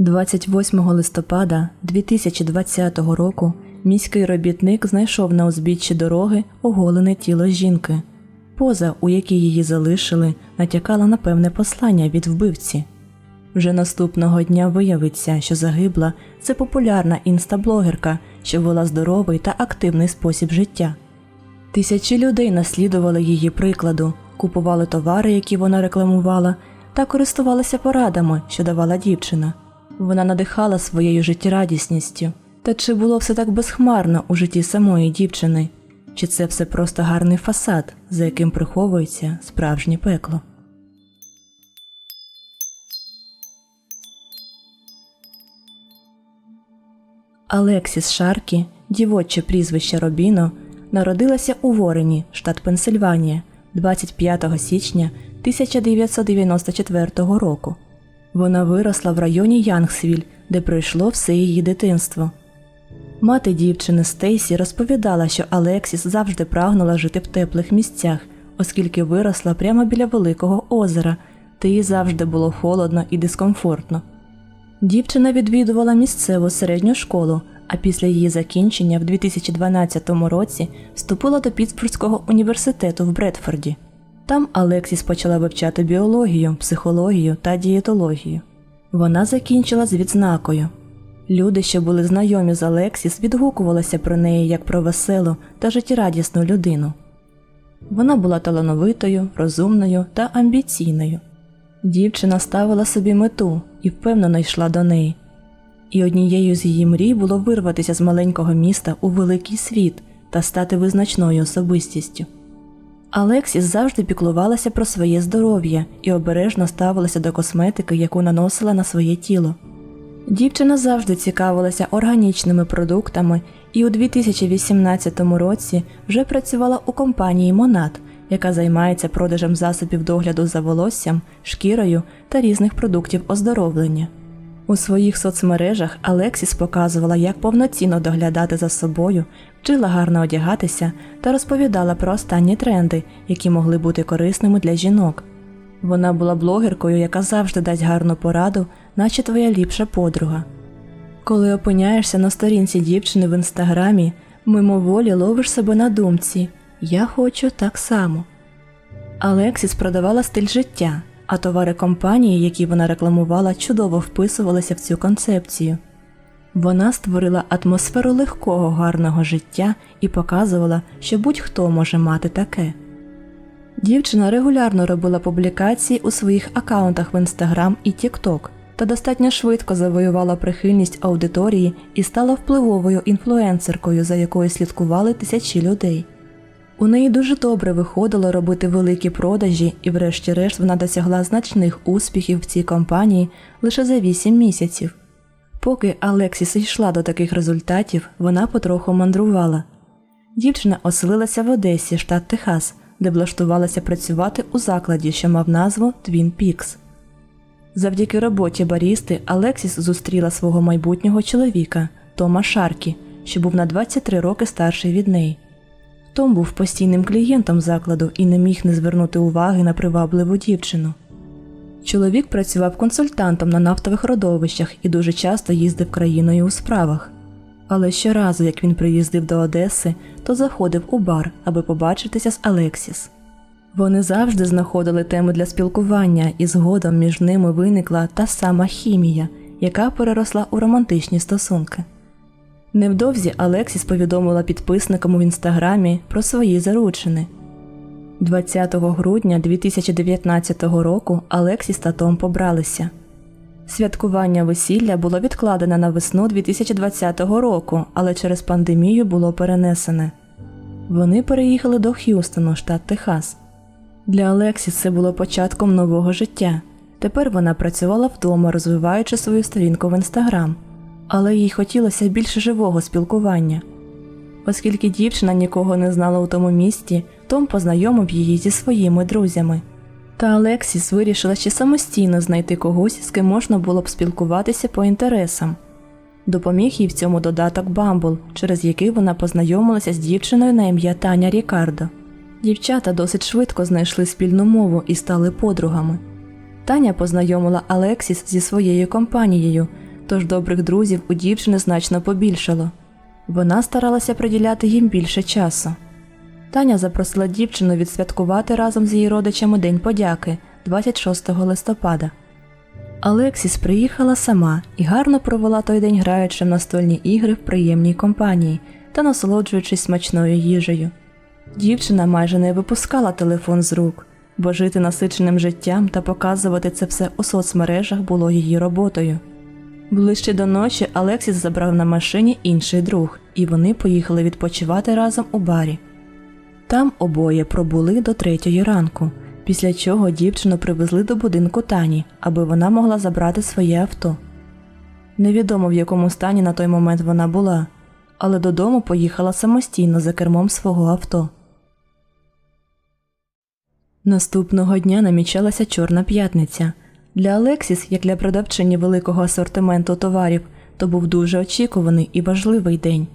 28 листопада 2020 року міський робітник знайшов на узбіччі дороги оголене тіло жінки. Поза, у якій її залишили, натякала на певне послання від вбивці. Вже наступного дня виявиться, що загибла це популярна інстаблогерка, що вела здоровий та активний спосіб життя. Тисячі людей наслідували її прикладу, купували товари, які вона рекламувала, та користувалися порадами, що давала дівчина. Вона надихала своєю життєрадісністю. Та чи було все так безхмарно у житті самої дівчини? Чи це все просто гарний фасад, за яким приховується справжнє пекло? Алексіс Шаркі, дівоче прізвище Робіно, народилася у Ворені, штат Пенсильванія, 25 січня 1994 року. Вона виросла в районі Янгсвіль, де пройшло все її дитинство. Мати дівчини Стейсі розповідала, що Алексіс завжди прагнула жити в теплих місцях, оскільки виросла прямо біля великого озера, де їй завжди було холодно і дискомфортно. Дівчина відвідувала місцеву середню школу, а після її закінчення в 2012 році вступила до Пітсбурзького університету в Бредфорді. Там Алексіс почала вивчати біологію, психологію та дієтологію. Вона закінчила з відзнакою. Люди, що були знайомі з Алексіс, відгукувалися про неї як про веселу та життєрадісну людину. Вона була талановитою, розумною та амбіційною. Дівчина ставила собі мету і впевнено йшла до неї. І однією з її мрій було вирватися з маленького міста у великий світ та стати визначною особистістю. Алексіс завжди піклувалася про своє здоров'я і обережно ставилася до косметики, яку наносила на своє тіло. Дівчина завжди цікавилася органічними продуктами і у 2018 році вже працювала у компанії Монат, яка займається продажем засобів догляду за волоссям, шкірою та різних продуктів оздоровлення. У своїх соцмережах Алексіс показувала, як повноцінно доглядати за собою, вчила гарно одягатися та розповідала про останні тренди, які могли бути корисними для жінок. Вона була блогеркою, яка завжди дасть гарну пораду, наче твоя ліпша подруга. Коли опиняєшся на сторінці дівчини в інстаграмі, мимоволі ловиш себе на думці Я хочу так само. Алексіс продавала стиль життя, а товари компанії, які вона рекламувала, чудово вписувалися в цю концепцію. Вона створила атмосферу легкого гарного життя і показувала, що будь-хто може мати таке. Дівчина регулярно робила публікації у своїх акаунтах в Instagram і TikTok та достатньо швидко завоювала прихильність аудиторії і стала впливовою інфлюенсеркою, за якою слідкували тисячі людей. У неї дуже добре виходило робити великі продажі, і, врешті-решт, вона досягла значних успіхів в цій компанії лише за 8 місяців. Поки Алексіс йшла до таких результатів, вона потроху мандрувала. Дівчина оселилася в Одесі, штат Техас, де влаштувалася працювати у закладі, що мав назву Twin Peaks. Завдяки роботі барісти Алексіс зустріла свого майбутнього чоловіка Тома Шаркі, що був на 23 роки старший від неї. Том був постійним клієнтом закладу і не міг не звернути уваги на привабливу дівчину. Чоловік працював консультантом на нафтових родовищах і дуже часто їздив країною у справах. Але щоразу, як він приїздив до Одеси, то заходив у бар, аби побачитися з Алексіс. Вони завжди знаходили теми для спілкування, і згодом між ними виникла та сама хімія, яка переросла у романтичні стосунки. Невдовзі Алексіс повідомила підписникам у інстаграмі про свої заручини. 20 грудня 2019 року Алексіс та Том побралися. Святкування весілля було відкладене на весну 2020 року, але через пандемію було перенесене. Вони переїхали до Х'юстону, штат Техас. Для Алексіс це було початком нового життя. Тепер вона працювала вдома, розвиваючи свою сторінку в інстаграм, але їй хотілося більше живого спілкування. Оскільки дівчина нікого не знала у тому місті, Том познайомив її зі своїми друзями. Та Алексіс вирішила ще самостійно знайти когось, з ким можна було б спілкуватися по інтересам. Допоміг їй в цьому додаток Бамбл, через який вона познайомилася з дівчиною на ім'я Таня Рікардо. Дівчата досить швидко знайшли спільну мову і стали подругами. Таня познайомила Алексіс зі своєю компанією, тож добрих друзів у дівчини значно побільшало. Вона старалася приділяти їм більше часу. Таня запросила дівчину відсвяткувати разом з її родичами День подяки 26 листопада. Алексіс приїхала сама і гарно провела той день граючи в настольні ігри в приємній компанії та насолоджуючись смачною їжею. Дівчина майже не випускала телефон з рук, бо жити насиченим життям та показувати це все у соцмережах було її роботою. Ближче до ночі Алексіс забрав на машині інший друг, і вони поїхали відпочивати разом у барі. Там обоє пробули до третьої ранку, після чого дівчину привезли до будинку Тані, аби вона могла забрати своє авто. Невідомо в якому стані на той момент вона була, але додому поїхала самостійно за кермом свого авто. Наступного дня намічалася Чорна п'ятниця. Для Алексіс, як для продавчині великого асортименту товарів, то був дуже очікуваний і важливий день.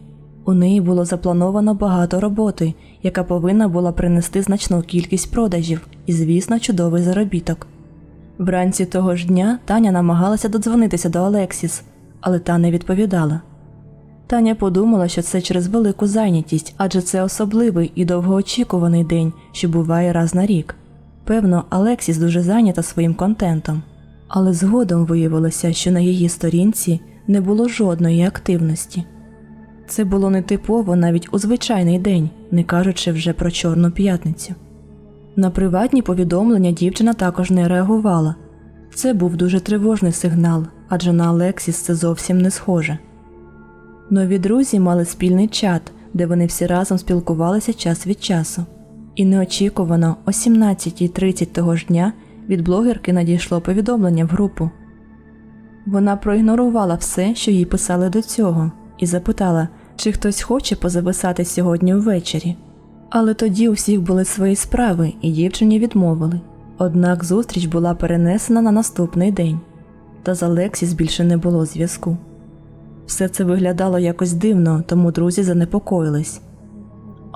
У неї було заплановано багато роботи, яка повинна була принести значну кількість продажів і, звісно, чудовий заробіток. Вранці того ж дня Таня намагалася додзвонитися до Алексіс, але та не відповідала. Таня подумала, що це через велику зайнятість, адже це особливий і довгоочікуваний день, що буває раз на рік. Певно, Алексіс дуже зайнята своїм контентом, але згодом виявилося, що на її сторінці не було жодної активності. Це було нетипово навіть у звичайний день, не кажучи вже про Чорну п'ятницю. На приватні повідомлення дівчина також не реагувала. Це був дуже тривожний сигнал, адже на Алексіс це зовсім не схоже. Нові друзі мали спільний чат, де вони всі разом спілкувалися час від часу. І неочікувано о 17.30 того ж дня від блогерки надійшло повідомлення в групу. Вона проігнорувала все, що їй писали до цього, і запитала, чи хтось хоче позависати сьогодні ввечері. Але тоді у всіх були свої справи, і дівчині відмовили. Однак зустріч була перенесена на наступний день, та з Алексіс більше не було зв'язку. Все це виглядало якось дивно, тому друзі занепокоїлись.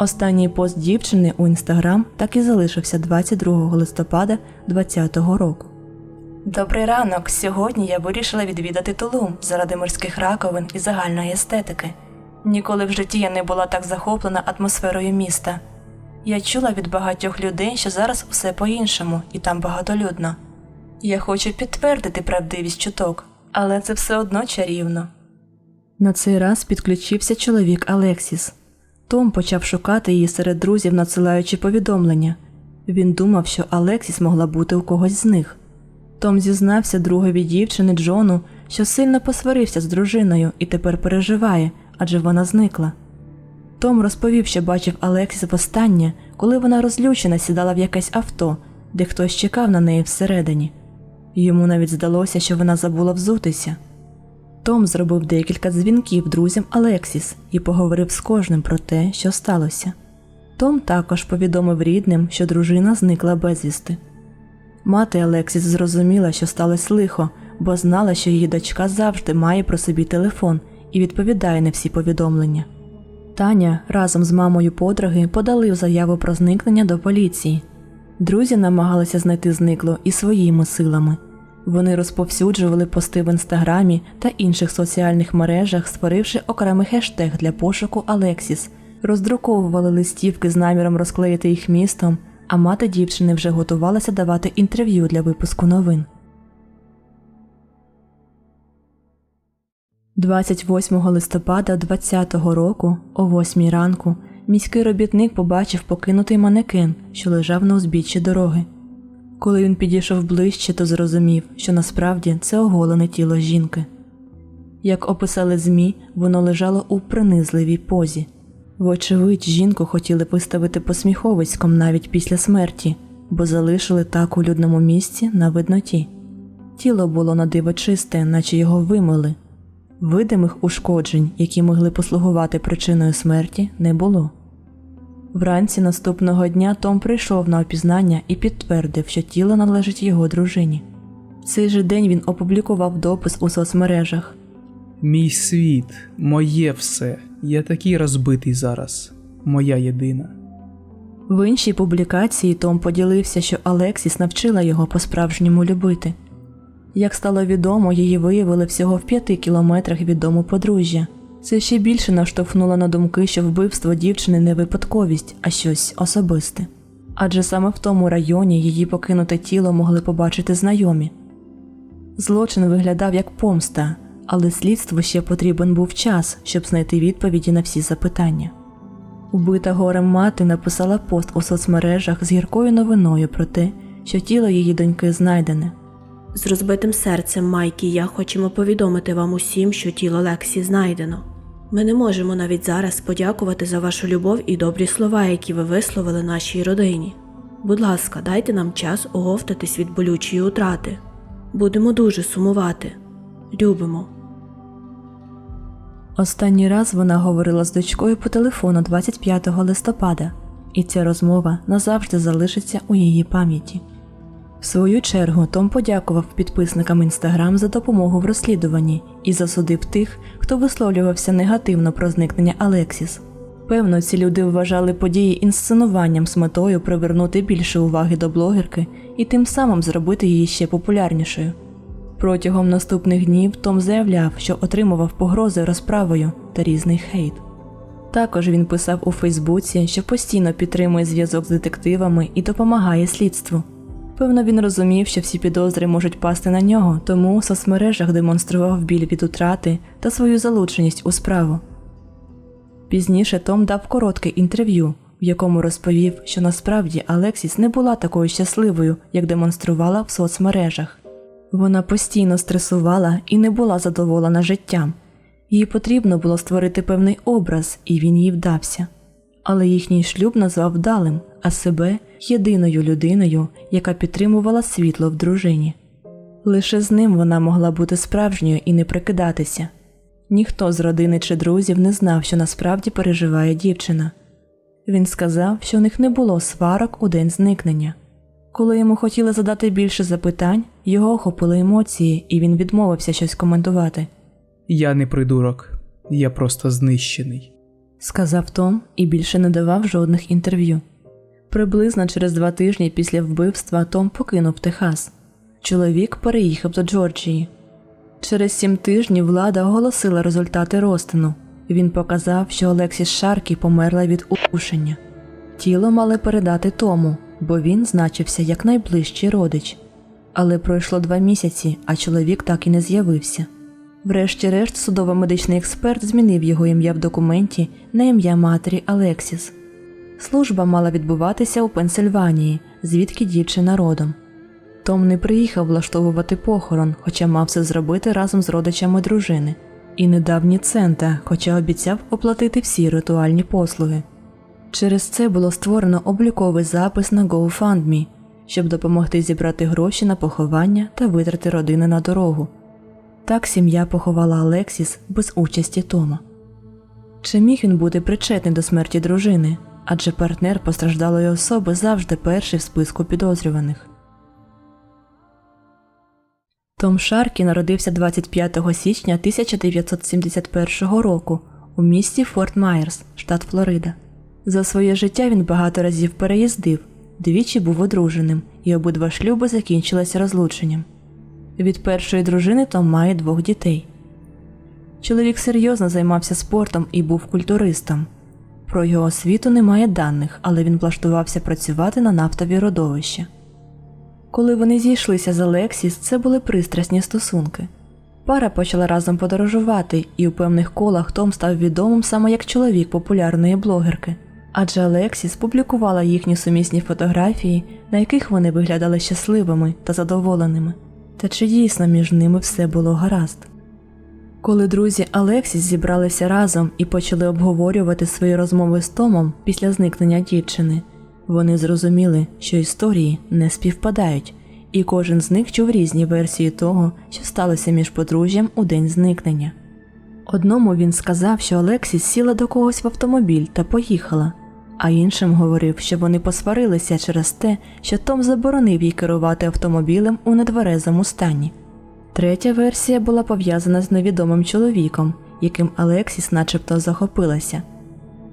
Останній пост дівчини у інстаграм так і залишився 22 листопада 2020 року. Добрий ранок. Сьогодні я вирішила відвідати Тулум заради морських раковин і загальної естетики. Ніколи в житті я не була так захоплена атмосферою міста. Я чула від багатьох людей, що зараз все по-іншому і там багатолюдно. Я хочу підтвердити правдивість чуток, але це все одно чарівно. На цей раз підключився чоловік Алексіс. Том почав шукати її серед друзів, надсилаючи повідомлення. Він думав, що Алексіс могла бути у когось з них. Том зізнався другові дівчини Джону, що сильно посварився з дружиною і тепер переживає, адже вона зникла. Том розповів, що бачив Алексіс востаннє, коли вона розлючена сідала в якесь авто, де хтось чекав на неї всередині. Йому навіть здалося, що вона забула взутися. Том зробив декілька дзвінків друзям Алексіс і поговорив з кожним про те, що сталося. Том також повідомив рідним, що дружина зникла безвісти. Мати Алексіс зрозуміла, що сталося лихо, бо знала, що її дочка завжди має про собі телефон і відповідає на всі повідомлення. Таня разом з мамою подруги подали заяву про зникнення до поліції. Друзі намагалися знайти зникло і своїми силами. Вони розповсюджували пости в інстаграмі та інших соціальних мережах, створивши окремий хештег для пошуку Алексіс, роздруковували листівки з наміром розклеїти їх містом, а мати дівчини вже готувалася давати інтерв'ю для випуску новин. 28 листопада 2020 року, о 8 ранку, міський робітник побачив покинутий манекен, що лежав на узбіччі дороги. Коли він підійшов ближче, то зрозумів, що насправді це оголене тіло жінки. Як описали ЗМІ, воно лежало у принизливій позі. Вочевидь, жінку хотіли виставити посміховиськом навіть після смерті, бо залишили так у людному місці на видноті. Тіло було на диво чисте, наче його вимили. Видимих ушкоджень, які могли послугувати причиною смерті, не було. Вранці наступного дня Том прийшов на опізнання і підтвердив, що тіло належить його дружині. В цей же день він опублікував допис у соцмережах. Мій світ, моє все. Я такий розбитий зараз, моя єдина. В іншій публікації Том поділився, що Алексіс навчила його по-справжньому любити. Як стало відомо, її виявили всього в п'яти кілометрах від дому подружжя. Це ще більше наштовхнуло на думки, що вбивство дівчини не випадковість, а щось особисте. Адже саме в тому районі її покинуте тіло могли побачити знайомі. Злочин виглядав як помста, але слідству ще потрібен був час, щоб знайти відповіді на всі запитання. Убита горем мати написала пост у соцмережах з гіркою новиною про те, що тіло її доньки знайдене. З розбитим серцем Майкі я хочемо повідомити вам усім, що тіло Лексі знайдено. Ми не можемо навіть зараз подякувати за вашу любов і добрі слова, які ви висловили нашій родині. Будь ласка, дайте нам час оговтатись від болючої утрати. Будемо дуже сумувати. Любимо. Останній раз вона говорила з дочкою по телефону 25 листопада, і ця розмова назавжди залишиться у її пам'яті. В свою чергу Том подякував підписникам інстаграм за допомогу в розслідуванні і засудив тих, хто висловлювався негативно про зникнення Алексіс. Певно, ці люди вважали події інсценуванням з метою привернути більше уваги до блогерки і тим самим зробити її ще популярнішою. Протягом наступних днів Том заявляв, що отримував погрози розправою та різний хейт. Також він писав у Фейсбуці, що постійно підтримує зв'язок з детективами і допомагає слідству. Певно, він розумів, що всі підозри можуть пасти на нього, тому у соцмережах демонстрував біль від утрати та свою залученість у справу. Пізніше Том дав коротке інтерв'ю, в якому розповів, що насправді Алексіс не була такою щасливою, як демонструвала в соцмережах. Вона постійно стресувала і не була задоволена життям. Їй потрібно було створити певний образ, і він їй вдався. Але їхній шлюб назвав вдалим, а себе єдиною людиною, яка підтримувала світло в дружині. Лише з ним вона могла бути справжньою і не прикидатися. Ніхто з родини чи друзів не знав, що насправді переживає дівчина. Він сказав, що у них не було сварок у день зникнення. Коли йому хотіли задати більше запитань, його охопили емоції, і він відмовився щось коментувати. Я не придурок, я просто знищений. Сказав Том і більше не давав жодних інтерв'ю. Приблизно через два тижні після вбивства Том покинув Техас. Чоловік переїхав до Джорджії. Через сім тижнів влада оголосила результати розтину. Він показав, що Олексіс Шаркі померла від удушення. Тіло мали передати Тому, бо він значився як найближчий родич. Але пройшло два місяці, а чоловік так і не з'явився. Врешті-решт, судово-медичний експерт змінив його ім'я в документі на ім'я матері Алексіс. Служба мала відбуватися у Пенсильванії, звідки дівчина родом. Том не приїхав влаштовувати похорон, хоча мав це зробити разом з родичами дружини, і не цента, хоча обіцяв оплатити всі ритуальні послуги. Через це було створено обліковий запис на GoFundMe, щоб допомогти зібрати гроші на поховання та витрати родини на дорогу. Так сім'я поховала Алексіс без участі Тома. Чи міг він бути причетний до смерті дружини? Адже партнер постраждалої особи завжди перший в списку підозрюваних. Том Шаркі народився 25 січня 1971 року у місті Форт Майерс, штат Флорида. За своє життя він багато разів переїздив, двічі був одруженим, і обидва шлюби закінчилися розлученням. Від першої дружини Том має двох дітей. Чоловік серйозно займався спортом і був культуристом. Про його освіту немає даних, але він влаштувався працювати на нафтові родовища. Коли вони зійшлися з Алексіс, це були пристрасні стосунки. Пара почала разом подорожувати, і у певних колах Том став відомим саме як чоловік популярної блогерки. Адже Алексіс публікувала їхні сумісні фотографії, на яких вони виглядали щасливими та задоволеними. Та чи дійсно між ними все було гаразд? Коли друзі Алексіс зібралися разом і почали обговорювати свої розмови з Томом після зникнення дівчини, вони зрозуміли, що історії не співпадають, і кожен з них чув різні версії того, що сталося між подружжям у день зникнення. Одному він сказав, що Алексіс сіла до когось в автомобіль та поїхала, а іншим говорив, що вони посварилися через те, що Том заборонив їй керувати автомобілем у недверезому стані. Третя версія була пов'язана з невідомим чоловіком, яким Алексіс начебто захопилася.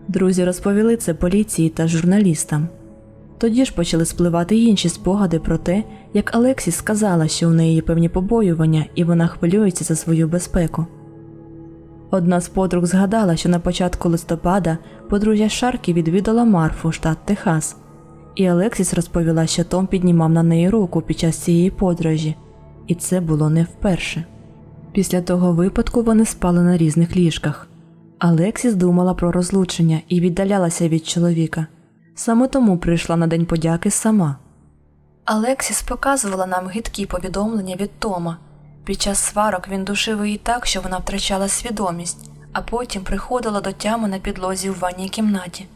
Друзі розповіли це поліції та журналістам. Тоді ж почали спливати інші спогади про те, як Алексіс сказала, що у неї є певні побоювання і вона хвилюється за свою безпеку. Одна з подруг згадала, що на початку листопада подружжя Шаркі відвідала Марфу, штат Техас, і Алексіс розповіла, що Том піднімав на неї руку під час цієї подорожі, і це було не вперше. Після того випадку вони спали на різних ліжках. Алексіс думала про розлучення і віддалялася від чоловіка. Саме тому прийшла на День подяки сама. Алексіс показувала нам гидкі повідомлення від Тома. Під час сварок він душив її так, що вона втрачала свідомість, а потім приходила до тями на підлозі в ванній кімнаті.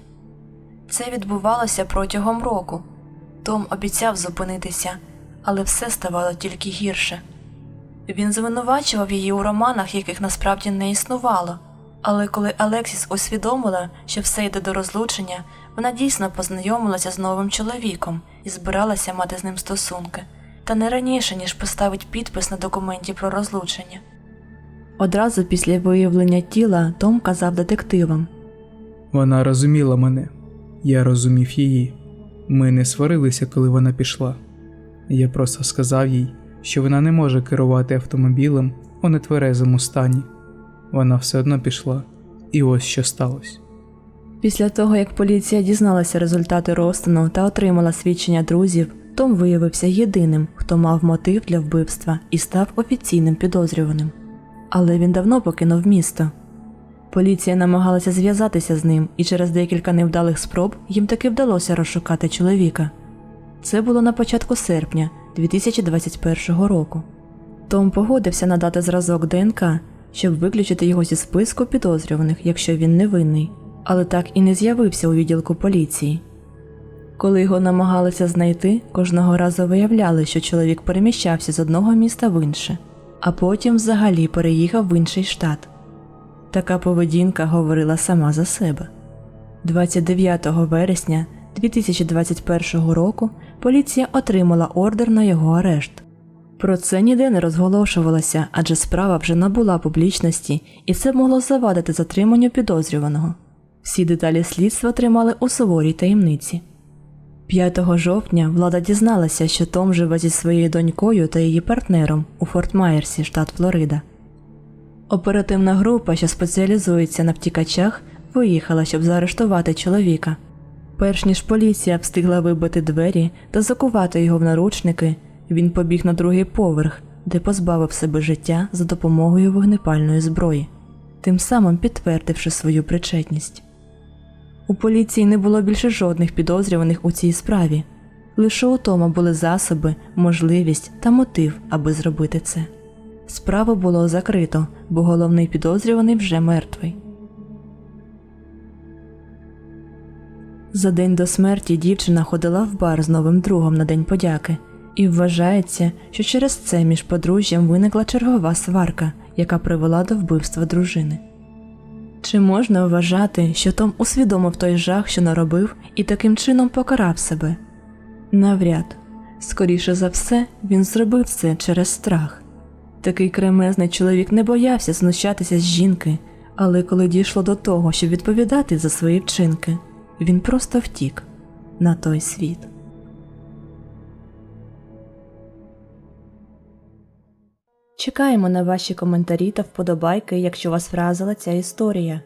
Це відбувалося протягом року. Том обіцяв зупинитися, але все ставало тільки гірше. Він звинувачував її у романах, яких насправді не існувало. Але коли Алексіс усвідомила, що все йде до розлучення, вона дійсно познайомилася з новим чоловіком і збиралася мати з ним стосунки, та не раніше, ніж поставить підпис на документі про розлучення. Одразу після виявлення тіла Том казав детективам Вона розуміла мене, я розумів її. Ми не сварилися, коли вона пішла. Я просто сказав їй, що вона не може керувати автомобілем у нетверезому стані. Вона все одно пішла, і ось що сталося. Після того, як поліція дізналася результати розтину та отримала свідчення друзів, Том виявився єдиним, хто мав мотив для вбивства і став офіційним підозрюваним. Але він давно покинув місто. Поліція намагалася зв'язатися з ним, і через декілька невдалих спроб їм таки вдалося розшукати чоловіка. Це було на початку серпня 2021 року. Том погодився надати зразок ДНК, щоб виключити його зі списку підозрюваних, якщо він невинний, але так і не з'явився у відділку поліції. Коли його намагалися знайти, кожного разу виявляли, що чоловік переміщався з одного міста в інше, а потім взагалі переїхав в інший штат. Така поведінка говорила сама за себе. 29 вересня 2021 року поліція отримала ордер на його арешт. Про це ніде не розголошувалося, адже справа вже набула публічності, і це могло завадити затриманню підозрюваного. Всі деталі слідства тримали у суворій таємниці. 5 жовтня влада дізналася, що Том живе зі своєю донькою та її партнером у Форт Майерсі, штат Флорида. Оперативна група, що спеціалізується на втікачах, виїхала, щоб заарештувати чоловіка. Перш ніж поліція встигла вибити двері та закувати його в наручники, він побіг на другий поверх, де позбавив себе життя за допомогою вогнепальної зброї, тим самим підтвердивши свою причетність. У поліції не було більше жодних підозрюваних у цій справі. Лише у Тома були засоби, можливість та мотив, аби зробити це. Справу було закрито, бо головний підозрюваний вже мертвий. За день до смерті дівчина ходила в бар з новим другом на День подяки, і вважається, що через це між подружжям виникла чергова сварка, яка привела до вбивства дружини. Чи можна вважати, що Том усвідомив той жах, що наробив, і таким чином покарав себе? Навряд. Скоріше за все, він зробив це через страх. Такий кремезний чоловік не боявся знущатися з жінки, але коли дійшло до того, щоб відповідати за свої вчинки, він просто втік на той світ. Чекаємо на ваші коментарі та вподобайки, якщо вас вразила ця історія.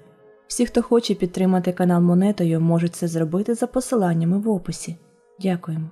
Всі, хто хоче підтримати канал монетою, можуть це зробити за посиланнями в описі. Дякуємо.